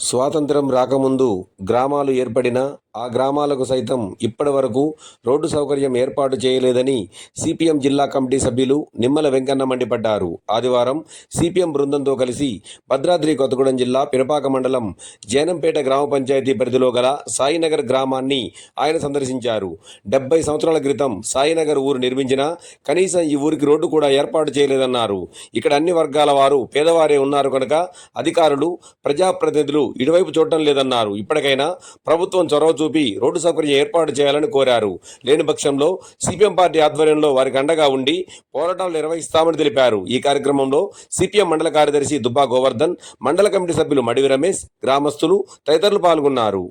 స్వాతంత్రం రాకముందు గ్రామాలు ఏర్పడినా ఆ గ్రామాలకు సైతం ఇప్పటి వరకు రోడ్డు సౌకర్యం ఏర్పాటు చేయలేదని సిపిఎం జిల్లా కమిటీ సభ్యులు నిమ్మల వెంకన్న మండిపడ్డారు. ఆదివారం సిపిఎం బృందంతో కలిసి భద్రాద్రి కొత్తగూడెం జిల్లా పినపాక మండలం జైనంపేట గ్రామ పంచాయతీ పరిధిలో గల సాయినగర్ గ్రామాన్ని ఆయన సందర్శించారు. డెబ్బై సంవత్సరాల క్రితం సాయినగర్ ఊరు నిర్మించినా కనీసం ఈ ఊరికి రోడ్డు కూడా ఏర్పాటు చేయలేదన్నారు. ఇక్కడ అన్ని వర్గాల వారు పేదవారే ఉన్నారు కనుక అధికారులు ప్రజాప్రతినిధులు ఇటువైపు చూడటం లేదన్నారు. ఇప్పటికైనా ప్రభుత్వం చొరవ చూపి రోడ్డు సౌకర్యం ఏర్పాటు చేయాలని కోరారు. లేని పక్షంలో సిపిఎం పార్టీ ఆధ్వర్యంలో వారికి అండగా ఉండి పోరాటాలు నిర్వహిస్తామని తెలిపారు. ఈ కార్యక్రమంలో సిపిఎం మండల కార్యదర్శి దుబ్బా గోవర్ధన్ మండల కమిటీ సభ్యులు మడివి రమేష్ గ్రామస్తులు తదితరులు పాల్గొన్నారు.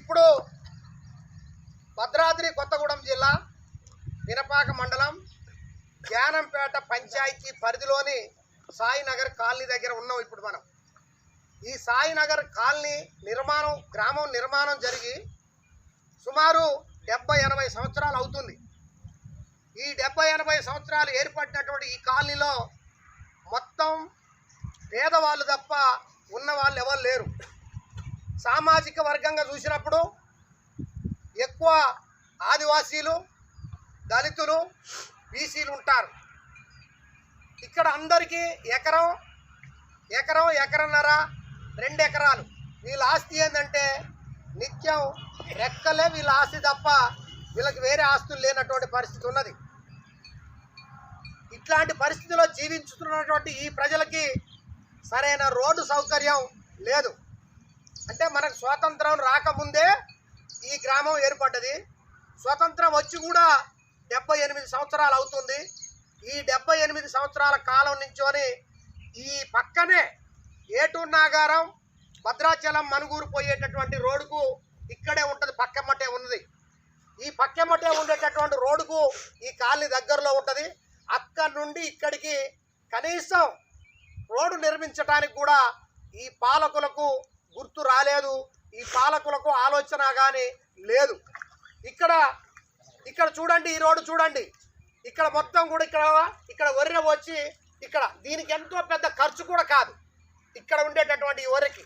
ఇప్పుడు భద్రాద్రి కొత్తగూడెం జిల్లా వినపాక మండలం జ్ఞానంపేట పంచాయతీ పరిధిలోని సాయినగర్ కాలనీ దగ్గర ఉన్నాం ఇప్పుడు మనం. ఈ సాయినగర్ కాలనీ నిర్మాణం గ్రామం నిర్మాణం జరిగి సుమారు డెబ్బై ఎనభై సంవత్సరాలు అవుతుంది. ఈ డెబ్బై ఎనభై సంవత్సరాలు ఏర్పడినటువంటి ఈ కాలనీలో మొత్తం పేదవాళ్ళు తప్ప ఉన్న వాళ్ళు ఎవరు లేరు. సామాజిక వర్గంగా చూసినప్పుడు ఎక్కువ ఆదివాసీలు దళితులు బీసీలు ఉంటారు. ఇక్కడ అందరికీ ఎకరం ఎకరం ఎకరన్నర రెండు ఎకరాలు వీళ్ళ ఆస్తి ఏంటంటే నిత్యం రెక్కలే వీళ్ళ ఆస్తి తప్ప వీళ్ళకి వేరే ఆస్తులు లేనటువంటి పరిస్థితి ఉన్నది. ఇట్లాంటి పరిస్థితిలో జీవించుతున్నటువంటి ఈ ప్రజలకి సరైన రోడ్డు సౌకర్యం లేదు. అంటే మనకు స్వాతంత్రం రాకముందే ఈ గ్రామం ఏర్పడ్డది. స్వతంత్రం వచ్చి కూడా డెబ్బై ఎనిమిది సంవత్సరాలు అవుతుంది. ఈ డెబ్బై ఎనిమిది సంవత్సరాల కాలం నుంచోని ఈ పక్కనే ఏటూరు నాగారం భద్రాచలం మనుగూరు పోయేటటువంటి రోడ్డుకు ఇక్కడే ఉంటుంది పక్కమ్మటే ఉన్నది. ఈ పక్కమ్మటే ఉండేటటువంటి రోడ్డుకు ఈ కాలనీ దగ్గరలో ఉంటుంది. అక్కడి నుండి ఇక్కడికి కనీసం రోడ్డు నిర్మించడానికి కూడా ఈ పాలకులకు గుర్తు రాలేదు. ఈ పాలకులకు ఆలోచన కానీ లేదు. ఇక్కడ ఇక్కడ చూడండి ఈ రోడ్డు చూడండి. ఇక్కడ మొత్తం కూడా ఇక్కడ ఇక్కడ ఒర్రె వచ్చి ఇక్కడ దీనికి ఎంతో పెద్ద ఖర్చు కూడా కాదు. ఇక్కడ ఉండేటటువంటి ఈ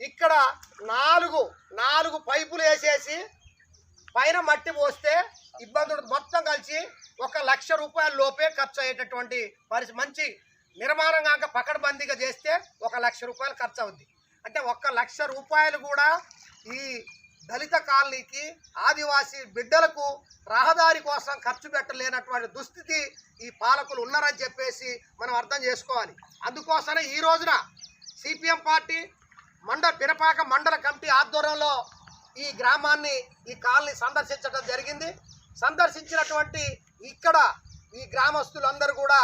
ఇక్కడ నాలుగు నాలుగు పైపులు వేసేసి పైన మట్టి పోస్తే ఇబ్బందులు మొత్తం కలిసి ఒక లక్ష రూపాయల లోపే ఖర్చు అయ్యేటటువంటి పరిస్థితి. మంచి నిర్మాణం కాక పకడ్బందీగా చేస్తే ఒక లక్ష రూపాయలు ఖర్చు అవుద్ది అంటే ఒక్క లక్ష రూపాయలు కూడా ఈ దళిత కాలనీకి ఆదివాసీ బిడ్డలకు రహదారి కోసం ఖర్చు పెట్టలేనటువంటి దుస్థితి ఈ పాలకులు ఉన్నారని చెప్పేసి మనం అర్థం చేసుకోవాలి. అందుకోసమే ఈ రోజున సిపిఎం పార్టీ మండ పినపాక మండల కమిటీ ఆధ్వర్యంలో ఈ గ్రామాన్ని ఈ కాలనీ సందర్శించడం జరిగింది. సందర్శించినటువంటి ఇక్కడ ఈ గ్రామస్తులందరూ కూడా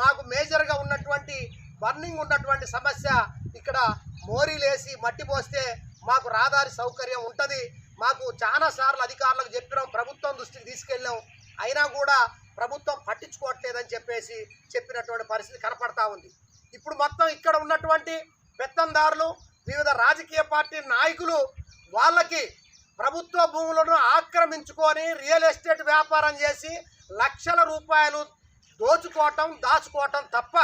మాకు మేజర్గా ఉన్నటువంటి బర్నింగ్ ఉన్నటువంటి సమస్య ఇక్కడ మోరీలేసి మట్టి పోస్తే మాకు రహదారి సౌకర్యం ఉంటుంది. మాకు చాలా సార్లు అధికారులకు చెప్పినాం ప్రభుత్వం దృష్టికి తీసుకెళ్ళాం. అయినా కూడా ప్రభుత్వం పట్టించుకోవట్లేదని చెప్పేసి చెప్పినటువంటి పరిస్థితి కనపడతా ఉంది. ఇప్పుడు మొత్తం ఇక్కడ ఉన్నటువంటి పెత్తందారులు వివిధ రాజకీయ పార్టీ నాయకులు వాళ్ళకి ప్రభుత్వ భూములను ఆక్రమించుకొని రియల్ ఎస్టేట్ వ్యాపారం చేసి లక్షల రూపాయలు దోచుకోవటం దాచుకోవటం తప్ప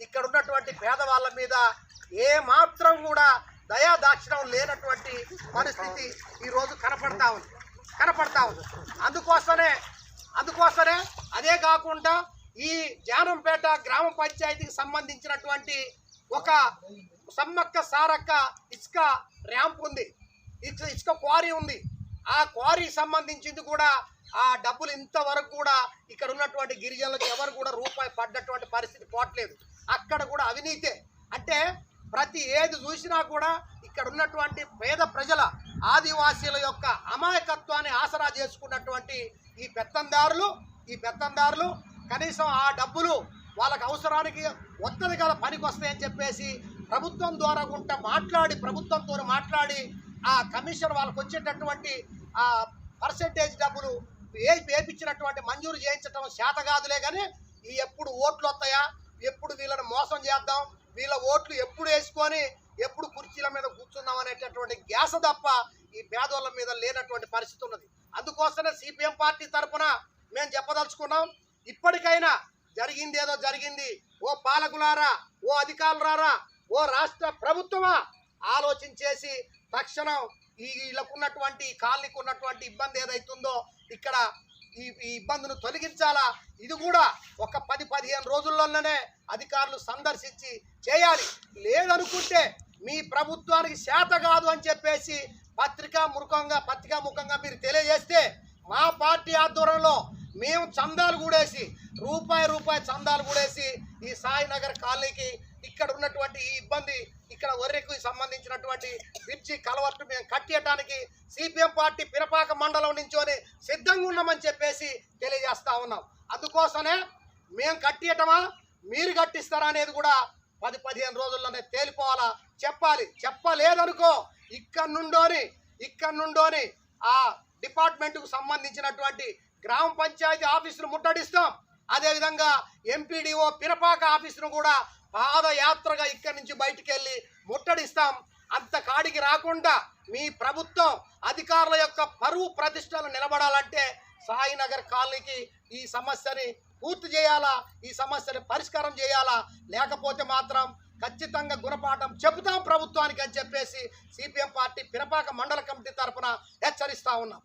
ఇక్కడ ఉన్నటువంటి పేదవాళ్ళ మీద ఏమాత్రం కూడా దయా దాక్షిణం లేనటువంటి పరిస్థితి ఈరోజు కనపడతా ఉంది. కనపడతా ఉంది. అందుకోసమే అందుకోసమే అదే కాకుండా ఈ జానంపేట గ్రామ పంచాయతీకి సంబంధించినటువంటి ఒక సమ్మక్క సారక్క ఇసుక ర్యాంప్ ఉంది. ఇసుక ఇసుక క్వారీ ఉంది. ఆ క్వారీ సంబంధించింది కూడా ఆ డబ్బులు ఇంతవరకు కూడా ఇక్కడ ఉన్నటువంటి గిరిజనులకు ఎవరు కూడా రూపాయి పడ్డటువంటి పరిస్థితి పోవట్లేదు. అక్కడ కూడా అవినీతే. అంటే ప్రతి ఏది చూసినా కూడా ఇక్కడ ఉన్నటువంటి పేద ప్రజల ఆదివాసీల యొక్క అమాయకత్వాన్ని ఆసరా చేసుకున్నటువంటి ఈ పెత్తందారులు ఈ పెత్తందారులు కనీసం ఆ డబ్బులు వాళ్ళకి అవసరానికి వత్తది గల పనికి వస్తాయని చెప్పేసి ప్రభుత్వం ద్వారా గుంట మాట్లాడి ప్రభుత్వంతో మాట్లాడి ఆ కమిషన్ వాళ్ళకి వచ్చేటటువంటి ఆ పర్సెంటేజ్ డబ్బులు ఏ వేపించినటువంటి మంజూరు చేయించడం శాత కాదులే కానీ ఈ ఎప్పుడు ఓట్లు వస్తాయా? ఎప్పుడు వీళ్ళని మోసం చేద్దాం? వీళ్ళ ఓట్లు ఎప్పుడు వేసుకొని ఎప్పుడు కుర్చీల మీద కూర్చున్నాం అనేటటువంటి గ్యాస తప్ప ఈ పేదోళ్ళ మీద లేనటువంటి పరిస్థితి ఉన్నది. అందుకోసమే సిపిఎం పార్టీ తరఫున మేము చెప్పదలుచుకున్నాం ఇప్పటికైనా జరిగింది ఏదో జరిగింది. ఓ పాలకులారా ఓ అధికారులారా ఓ రాష్ట్ర ప్రభుత్వమా? ఆలోచించేసి తక్షణం ఈ వీళ్ళకున్నటువంటి కాలనీకి ఉన్నటువంటి ఇబ్బంది ఏదైతుందో ఇక్కడ ఈ ఈ ఇబ్బందును తొలగించాలా? ఇది కూడా ఒక పది పదిహేను రోజుల్లోనే అధికారులు సందర్శించి చేయాలి. లేదనుకుంటే మీ ప్రభుత్వానికి శాత కాదు అని చెప్పేసి పత్రికా ముఖంగా పత్రికా ముఖంగా మీరు తెలియజేస్తే మా పార్టీ ఆధ్వర్యంలో మేము చందాలు కూడేసి రూపాయి రూపాయి చందాలు కూడేసి ఈ సాయినగర్ కాలనీకి ఇక్కడ ఉన్నటువంటి ఈ ఇబ్బంది ఇక్కడ ఒర్రెకు సంబంధించినటువంటి బ్రిడ్జి కలవట్టు మేము కట్టేయటానికి సిపిఎం పార్టీ పిరపాక మండలం నుంచోని సిద్ధంగా ఉన్నామని చెప్పేసి తెలియజేస్తా ఉన్నాం. అందుకోసమే మేము కట్టేయటమా? మీరు కట్టిస్తారా అనేది కూడా పది పదిహేను రోజుల్లోనే తేలిపోవాలా? చెప్పాలి. చెప్పలేదనుకో ఇక్కడ నుండోని ఇక్కడ నుండోని ఆ డిపార్ట్మెంట్కు సంబంధించినటువంటి గ్రామ పంచాయతీ ఆఫీసును ముట్టడిస్తాం. అదేవిధంగా ఎంపీడీఓ పిరపాక ఆఫీసును కూడా పాదయాత్రగా ఇక్కడి నుంచి బయటికి వెళ్ళి ముట్టడిస్తాం. అంత కాడికి రాకుండా మీ ప్రభుత్వం అధికారుల యొక్క పరువు ప్రతిష్టలు నిలబడాలంటే సాయినగర్ కాలనీకి ఈ సమస్యని పూర్తి చేయాలా? ఈ సమస్యని పరిష్కారం చేయాలా? లేకపోతే మాత్రం ఖచ్చితంగా గుణపాఠం చెబుతాం ప్రభుత్వానికి అని చెప్పేసి సిపిఎం పార్టీ పిరపాక మండల కమిటీ తరఫున హెచ్చరిస్తా ఉన్నాం.